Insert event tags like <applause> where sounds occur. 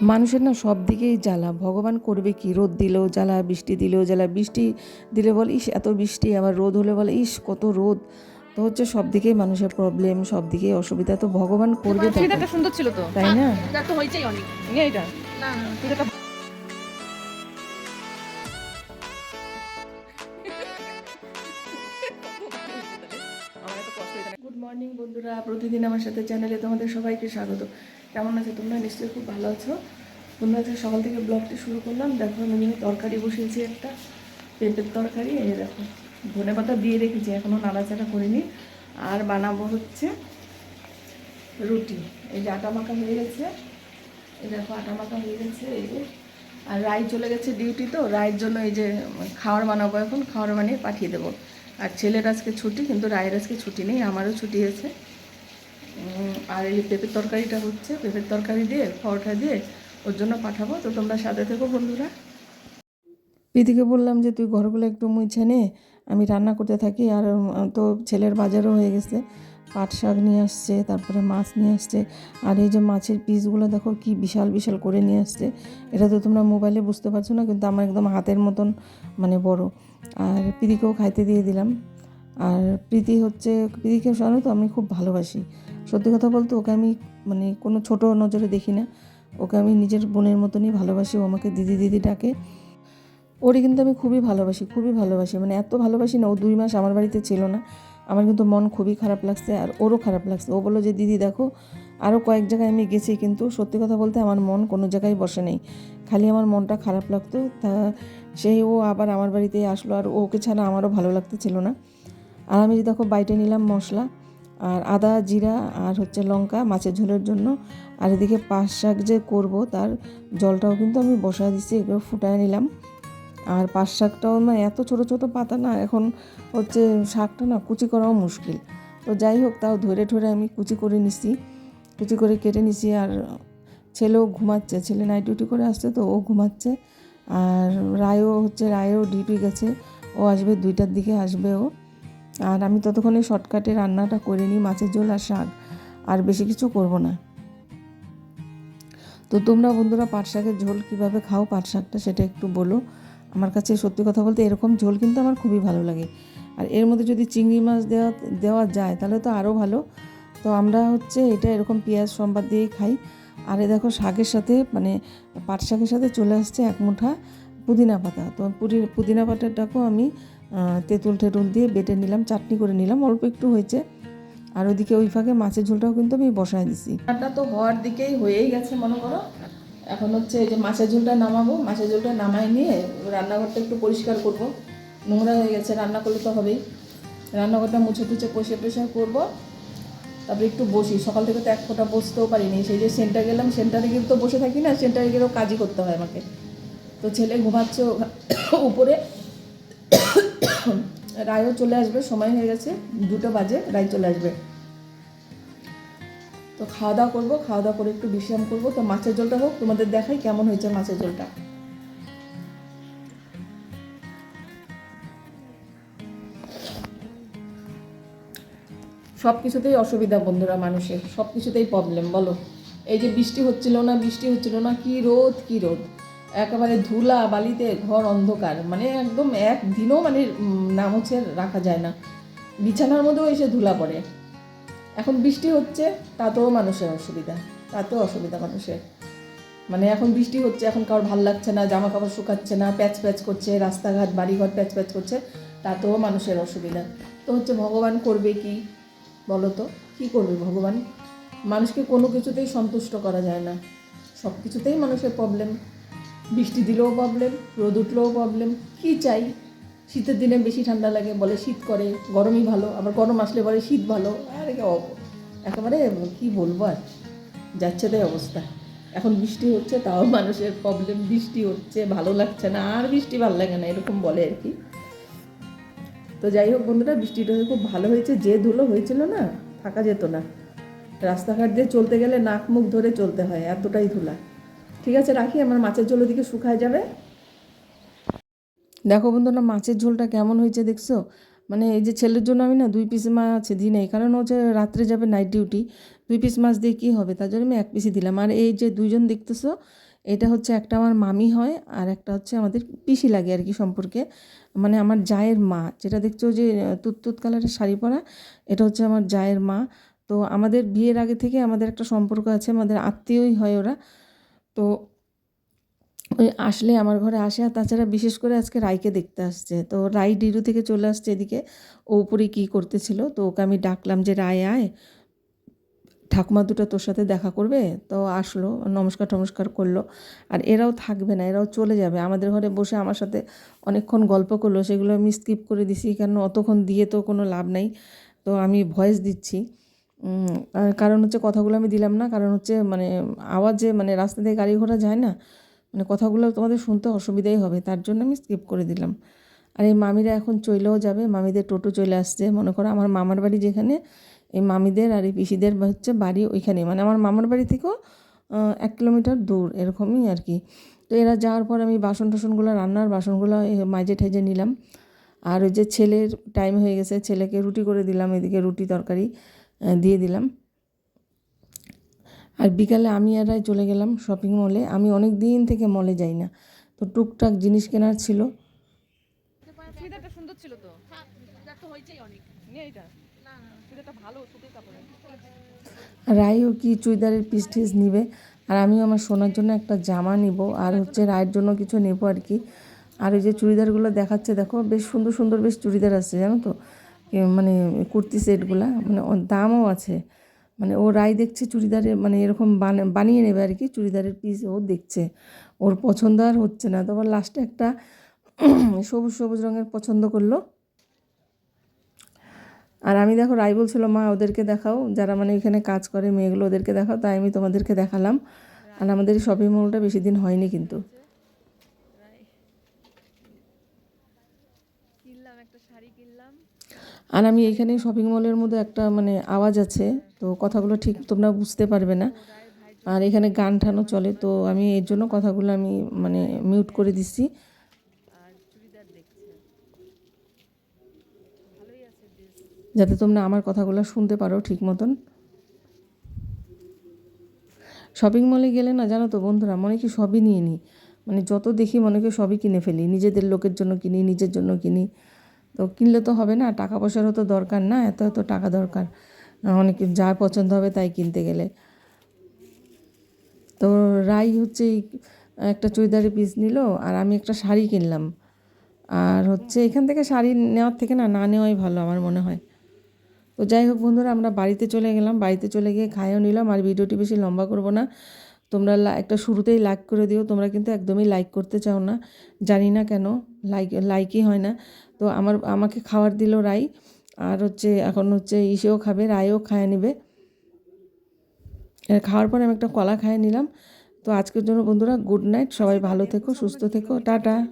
মানুষের না সব দিকেই জ্বালা। ভগবান করবে কি? রোদ দিলেও জ্বালা বৃষ্টি দিলেও জ্বালা বৃষ্টি দিলে বলে ইস এত বৃষ্টি আবার রোদ হলে বলে ইস কত রোদ। তো হচ্ছে সব দিকেই মানুষের প্রবলেম সব দিকেই অসুবিধা। তো ভগবান করবে সুন্দর ছিল তো? তাই না? তো হয়েছেই অনেক। এটা। গুড মর্নিং বন্ধুরা। প্রতিদিন আমার সাথে চ্যানেলে তোমাদের সবাইকে স্বাগত। কেমন আছে তোমরা? নিশ্চয়ই খুব ভালো আছো। বন্ধুরা আজকে সকাল থেকে ব্লগটি শুরু করলাম। দেখো, আমি তরকারি বসিয়েছি একটা। পেঁপের তরকারি, এই দেখো, ধনে পাতা দিয়ে রেখেছি এখনও নাড়াচাড়া করিনি। আর বানাবো হচ্ছে রুটি। এই যে আটা মাখা হয়ে গেছে। এই দেখো, আটা মাখা হয়ে গেছে, এই যে। আর রাই চলে গেছে ডিউটি তো রায়ের জন্য এই যে খাওয়ার বানাবো এখন, খাওয়ার বানিয়ে পাঠিয়ে দেবো। আর ছেলের আজকে ছুটি, কিন্তু রায়ের আজকে ছুটি নেই, আমারও ছুটি আছে। আর এই পেঁপের তরকারিটা হচ্ছে, পেঁপের তরকারি দিয়ে, পরোটা দিয়ে ওর জন্য পাঠাবো। তো তোমরা সাথে থেকো বন্ধুরা। প্রীতিকে বললাম যে, তুই ঘরগুলো একটু মুছে নে, আমি রান্না করতে থাকি। আর তো ছেলের বাজারও হয়ে গেছে। পাট শাক নিয়ে আসছে, তারপরে মাছ নিয়ে আসছে। আর এই যে মাছের পিসগুলো, দেখো কি বিশাল বিশাল করে নিয়ে আসছে। এটা তো তোমরা মোবাইলে বুঝতে পারছ না, কিন্তু আমার একদম হাতের মতন মানে বড়। আর প্রীতিকেও খাইতে দিয়ে দিলাম। আর প্রীতি হচ্ছে, প্রীতিকে জানো তো আমি খুব ভালোবাসি। সত্যি কথা বলতে ওকে আমি মানে কোনো ছোট নজরে দেখি না। ওকে আমি নিজের বোনের মতনই ভালোবাসি, ও আমাকে দিদি দিদি ডাকে। ওরই কিন্তু আমি খুবই ভালোবাসি খুবই ভালোবাসি। মানে এত ভালোবাসি না, ও দুই মাস আমার বাড়িতে ছিল না। আমার কিন্তু মন খুবই খারাপ লাগছে আর ওরও খারাপ লাগছে। ও বলল যে, দিদি দেখো আরও কয়েক জায়গায় আমি গেছি কিন্তু সত্যি কথা বলতে আমার মন কোনো জায়গায় বসে নেই। খালি আমার মনটা খারাপ লাগতো। তা সেই ও আবার আমার বাড়িতে আসলো আর ওকে ছাড়া আমারও ভালো লাগতেছিল না। আর আমি দেখো বাইটে নিলাম মশলা আর আদা, জিরা আর হচ্ছে লঙ্কা মাছের ঝোলের জন্য। আর এদিকে পাঁচ শাক যে করব তার জলটাও কিন্তু আমি বসায় দিচ্ছি এগুলো ফুটায় নিলাম। আর পাঁচ শাকটাও না এত ছোট ছোট পাতা না, এখন হচ্ছে শাকটা না কুচি করাও মুশকিল। তো যাই হোক, তাও ধরে ধরে আমি কুচি করে নিছি, কুচি করে কেটে নিছি। আর ছেলেও ঘুমাচ্ছে, ছেলে নাইট ডিউটি করে আসছে তো ও ঘুমাচ্ছে। আর রায়ও হচ্ছে, রায়ও ডিউটি গেছে, ও আসবে দুইটার দিকে আসবে ও। আর আমি ততক্ষণে শর্টকাটে রান্নাটা করে নিই, মাছের ঝোল আর শাক। আর বেশি কিছু করব না। তো তোমরা বন্ধুরা পাট শাকের ঝোল কীভাবে খাও, পাট শাকটা সেটা একটু বলো। আমার কাছে সত্যি কথা বলতে এরকম ঝোল কিন্তু আমার খুবই ভালো লাগে। আর এর মধ্যে যদি চিংড়ি মাছ দেওয়া দেওয়া যায় তাহলে তো আরও ভালো। তো আমরা হচ্ছে এটা এরকম পেঁয়াজ সম্বাদ দিয়েই খাই। আর এ দেখো শাকের সাথে মানে পাট শাকের সাথে চলে আসছে এক মুঠা পুদিনা পাতা। তো পুদি- পুদিনা পাতাটাকেও আমি তেঁতুল টেতুল দিয়ে বেটে নিলাম, চাটনি করে নিলাম, অল্প একটু হয়েছে। আর ওইদিকে ওই ফাঁকে মাছের ঝোলটাও কিন্তু আমি বসায় দিছি। রান্নাটা তো হওয়ার দিকেই হয়েই গেছে, মনে করো। এখন হচ্ছে যে মাছের ঝোলটা নামাবো, মাছের ঝোলটা নামাই নিয়ে রান্নাঘরটা একটু পরিষ্কার করব। নোংরা হয়ে গেছে, রান্না করলে তো হবেই। রান্নাঘরটা মুছে টুছে পরিষ্কার টরিষ্কার করব। তারপরে একটু বসি। সকাল থেকে তো এক ফোঁটা বসতেও পারিনি। সেই যে সেন্টার গেলাম, সেন্টারে গিয়ে তো বসে থাকি না, সেন্টারে গেলেও কাজই করতে হয় আমাকে। তো ছেলে ঘুমাচ্ছে <coughs> উপরে। রায়ও চলে আসবে, সময় হয়ে গেছে, দুটো বাজে, রায় চলে আসবে। তো খাওয়া দাওয়া করব, খাওয়া দাওয়া করে একটু বিশ্রাম করব। তো মাছের ঝোলটা হোক, তোমাদের দেখাই কেমন হয়েছে মাছের ঝোলটা। সব কিছুতেই অসুবিধা বন্ধুরা মানুষের সব কিছুতেই প্রবলেম বলো। এই যে বৃষ্টি হচ্ছিল না, বৃষ্টি হচ্ছিল না, কি রোদ কি রোদ। একেবারে ধুলা বালিতে ঘর অন্ধকার। মানে একদম একদিনও মানে নাম হচ্ছে রাখা যায় না। বিছানার মধ্যেও এসে ধুলা পড়ে। এখন বৃষ্টি হচ্ছে, তাতেও মানুষের অসুবিধা, তাতেও অসুবিধা মানুষের। মানে এখন বৃষ্টি হচ্ছে, এখন কারোর ভালো লাগছে না জামা কাপড় শুকাচ্ছে না, প্যাচ প্যাচ করছে, রাস্তাঘাট, বাড়িঘর প্যাচ প্যাচ করছে, তাতেও মানুষের অসুবিধা। তো হচ্ছে ভগবান করবে কি? বলো তো, কী করবে ভগবান? মানুষকে কোনো কিছুতেই সন্তুষ্ট করা যায় না। সব কিছুতেই মানুষের প্রবলেম বৃষ্টি দিলেও প্রবলেম রোদ উঠলেও প্রবলেম কী চাই? শীতের দিনে বেশি ঠান্ডা লাগে, বলে শীত করে, গরমই ভালো। আবার গরম আসলে বলে শীত ভালো। আর একেবারে কি বলব আর? যাচ্ছে তাই অবস্থা। এখন বৃষ্টি হচ্ছে, তাও মানুষের প্রবলেম বৃষ্টি হচ্ছে, ভালো লাগছে না। আর বৃষ্টি ভালো লাগে না, এরকম বলে আর কি। তো যাই হোক বন্ধুরা, বৃষ্টিটা খুব ভালো হয়েছে। যে ধুলো হয়েছিল না, থাকা যেত না। রাস্তাঘাট দিয়ে চলতে গেলে নাক মুখ ধরে চলতে হয়, এতটাই ধুলা। ঠিক আছে, রাখি, আমার মাছের ঝোল ওদিকে শুকায় যাবে। দেখো বন্ধুরা, মাছের ঝোলটা কেমন হয়েছে দেখছ? মানে এই যে ছেলের জন্য আমি না দুই পিস মাছ দিই নাই, কারণ যে রাত্রে যাবে নাইট ডিউটি দুই পিস মাছ দিয়ে কী হবে? তার জন্য আমি এক পিসই দিলাম। আর এই যে দুইজন দেখতেছো, এটা হচ্ছে একটা আমার মামি হয়, আর একটা হচ্ছে আমাদের পিসি লাগে আর কি সম্পর্কে। মানে আমার জায়ের মা, যেটা দেখছ যে তুততুত কালারের শাড়ি পরা, এটা হচ্ছে আমার জায়ের মা। তো আমাদের বিয়ের আগে থেকে আমাদের একটা সম্পর্ক আছে, আমাদের আত্মীয়ই হয় ওরা। তো ওই আসলে আমার ঘরে আসে, আর তাছাড়া বিশেষ করে আজকে রাইকে দেখতে আসছে। তো রাই ডিরু থেকে চলে আসছে এদিকে। ও উপরে কী করতেছিল? তো ওকে আমি ডাকলাম যে, রায়, আয়। ঠাকুমা দুটো তোর সাথে দেখা করবে? তো আসলো, নমস্কার টমস্কার করল। আর এরাও থাকবে না, এরাও চলে যাবে। আমাদের ঘরে বসে আমার সাথে অনেকক্ষণ গল্প করল, সেগুলো আমি স্কিপ করে দিছি কারণ অতক্ষণ দিয়ে তো কোনো লাভ নাই। তো আমি ভয়েস দিচ্ছি। কারণ হচ্ছে কথাগুলো আমি দিলাম না, কারণ হচ্ছে মানে আওয়াজে মানে রাস্তা দিয়ে গাড়ি ঘোড়া যায় না মানে কথাগুলো তোমাদের শুনতে অসুবিধাই হবে, তার জন্য আমি স্কিপ করে দিলাম। আর এই মামিরা এখন চলেও যাবে, মামিদের টোটো চলে আসছে, মনে করো আমার মামার বাড়ি যেখানে, এই মামিদের আর এই পিসিদের হচ্ছে বাড়ি ওইখানে মানে আমার মামার বাড়ি থেকেও এক কিলোমিটার দূর, এরকমই আর কি। তো এরা যাওয়ার পর আমি বাসন টাসনগুলো রান্নার বাসনগুলো মাঝে ঠেজে নিলাম। আর ওই যে ছেলের টাইম হয়ে গেছে, ছেলেকে রুটি করে দিলাম, এদিকে রুটি তরকারি। দিয়ে দিলাম। আর বিকালে আমি আর রায় চলে গেলাম শপিং মলে আমি অনেক দিন থেকে মলে যাই না। তো টুকটাক জিনিস কেনার ছিল। সুন্দর ছিল তো? তো অনেক। এটা? ভালো রায়ও কি চুড়িদারের পিস টিস নিবে? আর আমিও আমার সোনার জন্য একটা জামা নিব। আর হচ্ছে রায়ের জন্য কিছু নেব আর কি। আর ওই যে চুড়িদারগুলো দেখাচ্ছে দেখো বেশ সুন্দর সুন্দর বেশ চুড়িদার আসছে জানো তো? মানে কুর্তি সেটগুলা মানে দামও আছে। মানে ও রায় দেখছে চুড়িদারের মানে এরকম বানা- বানিয়ে নেবে আর কি, চুড়িদারের পিস ও দেখছে। ওর পছন্দ আর হচ্ছে না। তারপর লাস্টে একটা <clears throat> সবুজ সবুজ রঙের পছন্দ করল। আর আমি দেখো, রাই বলছিল, মা, ওদেরকে দেখাও। যারা মানে এখানে কাজ করে, মেয়েগুলো ওদেরকে দেখাও। তাই আমি তোমাদেরকে দেখালাম। আর আমাদের শপিং মলটা বেশি দিন হয়নি কিন্তু। কিনলাম একটা শাড়ি কিনলাম। আর আমি এখানে শপিং মলের মধ্যে একটা মানে আওয়াজ আছে, তো কথাগুলো ঠিক তোমরা বুঝতে পারবে না। আর এখানে গান ঠানও চলে, তো আমি এর জন্য কথাগুলো আমি মানে মিউট করে বেশ যাতে তোমরা আমার কথাগুলো শুনতে পারো ঠিক মতন। শপিং মলে গেলে না, জানো তো বন্ধুরা, মনে কি সবই নিয়ে নিই। মানে যত দেখি মনে কি সবই কিনে ফেলি, নিজেদের লোকের জন্য কিনি, নিজের জন্য কিনি। তো কিনলে তো হবে না টাকা পয়সারও তো দরকার না, এত এত টাকা দরকার। অনেক যা পছন্দ হবে তাই কিনতে গেলে। তো রাই হচ্ছে একটা চুড়িদারের পিস নিল, আর আমি একটা শাড়ি কিনলাম। আর হচ্ছে এখান থেকে শাড়ি নেওয়ার থেকে না না নেওয়াই ভালো আমার মনে হয়। তো যাই হোক বন্ধুরা, আমরা বাড়িতে চলে গেলাম। বাড়িতে চলে গিয়ে খাইও নিলাম, আর ভিডিওটি বেশি লম্বা করব না। তোমরা একটা শুরুতেই লাইক করে দিও, তোমরা কিন্তু একদমই লাইক করতে চাও না, জানি না কেন। লাইক লাইকই হয় না। তো আমার, আমাকে খাবার দিল রাই। আর হচ্ছে, এখন হচ্ছে ইসেও খাবে রায়ও খায় নেবে। খাওয়ার পর আমি একটা কলা খায় নিলাম। তো আজকের জন্য বন্ধুরা গুড নাইট সবাই ভালো থেকো, সুস্থ থেকো। টাটা।